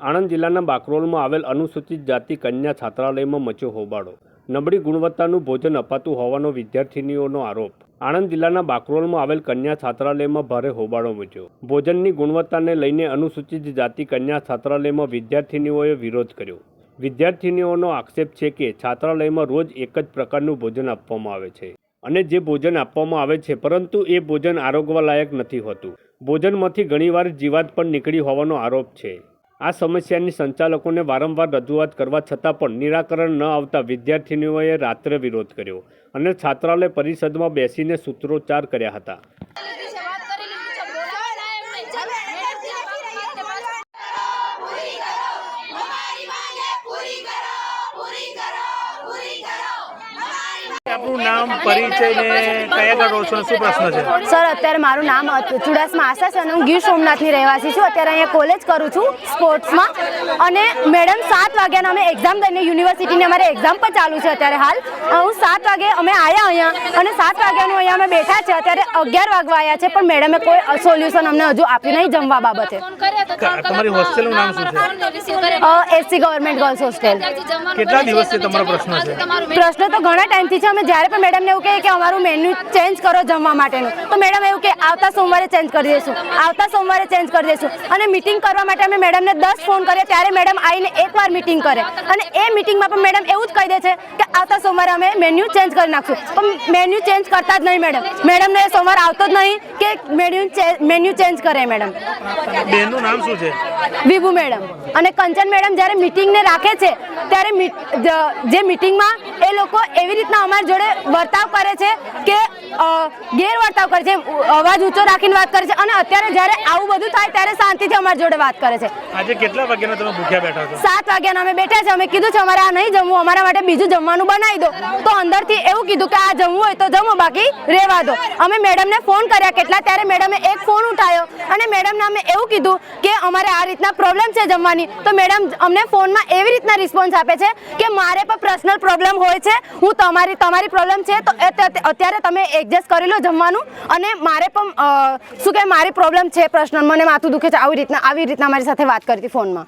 આણંદ જિલ્લાના બાકરોલમાં આવેલ અનુસૂચિત જાતિ કન્યા છાત્રાલયમાં મચ્યો હોબાળો. નબળી ગુણવત્તાનું ભોજન અપાતું હોવાનો વિદ્યાર્થિનીઓનો આરોપ. આણંદ જિલ્લાના બાકરોલમાં આવેલ કન્યા છાત્રાલયમાં ભારે હોબાળો મચ્યો. ભોજનની ગુણવત્તાને લઈને અનુસૂચિત જાતિ કન્યા છાત્રાલયમાં વિદ્યાર્થિનીઓએ વિરોધ કર્યો. વિદ્યાર્થિનીઓનો આક્ષેપ છે કે છાત્રાલયમાં રોજ એક જ પ્રકારનું ભોજન આપવામાં આવે છે અને જે ભોજન આપવામાં આવે છે, પરંતુ એ ભોજન આરોગવાલાયક નથી હોતું. ભોજનમાંથી ઘણીવાર જીવાત પણ નીકળી હોવાનો આરોપ છે. આ સમસ્યાની સંચાલકોને વારંવાર રજૂઆત કરવા છતાં પણ નિરાકરણ ન આવતા વિદ્યાર્થિનીઓએ રાત્રે વિરોધ કર્યો અને છાત્રાલય પરિષદમાં બેસીને સૂત્રોચ્ચાર કર્યા હતા. આપણું નામ પરિચય ને કયા રહો છો શું પ્રશ્ન છે? સર, અત્યારે મારું નામ ચુડાસમા આશા છે અને હું ગીર સોમનાથની રહેવાસી છું. અત્યારે અહીંયા કોલેજ કરું છું સ્પોર્ટ્સમાં અને મેડમ સાત વાગ્યાના અમે એક્ઝામ દઈને યુનિવર્સિટીની અમારે એક્ઝામ પણ ચાલુ છે અત્યારે હાલ. હું સાત વાગે અમે આવ્યા અહીંયા અને સાત વાગ્યાનું અહીંયા અમે બેઠા છે. અત્યારે અગિયાર વાગવા આવ્યા છે, પણ મેડમે કોઈ સોલ્યુશન અમને હજુ આપ્યું નહીં જમવા બાબતે. તમારી હોસ્ટેલનું નામ શું છે? એસસી ગવર્મેન્ટ ગર્લ્સ હોસ્ટેલ કેટલા દિવસથી તમારો પ્રશ્ન છે? પ્રશ્ન તો ઘણા ટાઈમથી છે. અમે જ્યારે પણ મેડમને એવું કહે કે અમારું મેન્યુ ચેન્જ કરો જમવા માટેનું તો મેડમ એવું કે આવતા સોમવારે ચેન્જ કરી દઈશું. આવતા સોમવારે ચેન્જ કરી દઈશું. અને મિટિંગ કરવા માટે અમે મેડમને દસ ફોન કરીએ ત્યારે મેડમ આવીને એકવાર મિટિંગ કરે. અને એ મિટિંગમાં પણ મેડમ એવું જ કહી દે છે કે આવતા સોમવારે અમે મેન્યુ ચેન્જ કરી નાખશું. પણ મેન્યુ ચેન્જ કરતા જ નહીં મેડમ મેડમને સોમવાર આવતો જ નહીં કે મેન્યુ મેન્યુ ચેન્જ કરે મેડમ બેનનું નામ શું છે? વિભુ મેડમ અને કંચન મેડમ જ્યારે મિટિંગને રાખે છે ત્યારે જે મિટિંગમાં એ લોકો એવી રીતના અમારી જોડે વર્તાવ કરે છે કે ગેરવર્તાવ કરે છે. અવાજ ઊંચો રાખીને વાત કરે છે અને અત્યારે જ્યારે આવું બધું થાય ત્યારે શાંતિથી અમારી જોડે વાત કરે છે. આજે કેટલા વાગ્યાના તમે ભૂખ્યા બેઠા છો? સાત વાગ્યાના અમે બેઠા છે. અમે કીધું છે અમારે આ નહીં જમવું. અમારા માટે બીજું જમવાનું બનાવી દો. તો અંદરથી એવું કીધું કે આ જમવું હોય તો જમો બાકી રહેવા દો. અમે મેડમને ફોન કર્યા કેટલા ત્યારે મેડમે એક ફોન ઉઠાયો અને મેડમને અમે એવું કીધું કે અમારે આ રીતના પ્રોબ્લેમ છે જમવાની. તો મેડમ અમને ફોનમાં એવી રીતના રિસ્પોન્સ આપે છે કે મારે પણ પર્સનલ પ્રોબ્લેમ હોય છે. હું તમારી તમારી પ્રોબ્લેમ છે. તો અત્યારે તમે એડજસ્ટ કરી લો જમવાનું. અને મારે પણ શું કે મારી પ્રોબ્લેમ છે પ્રશ્ન મને માથું દુખે છે, આવી રીતના આવી રીતના મારી સાથે વાત કરી ફોનમાં.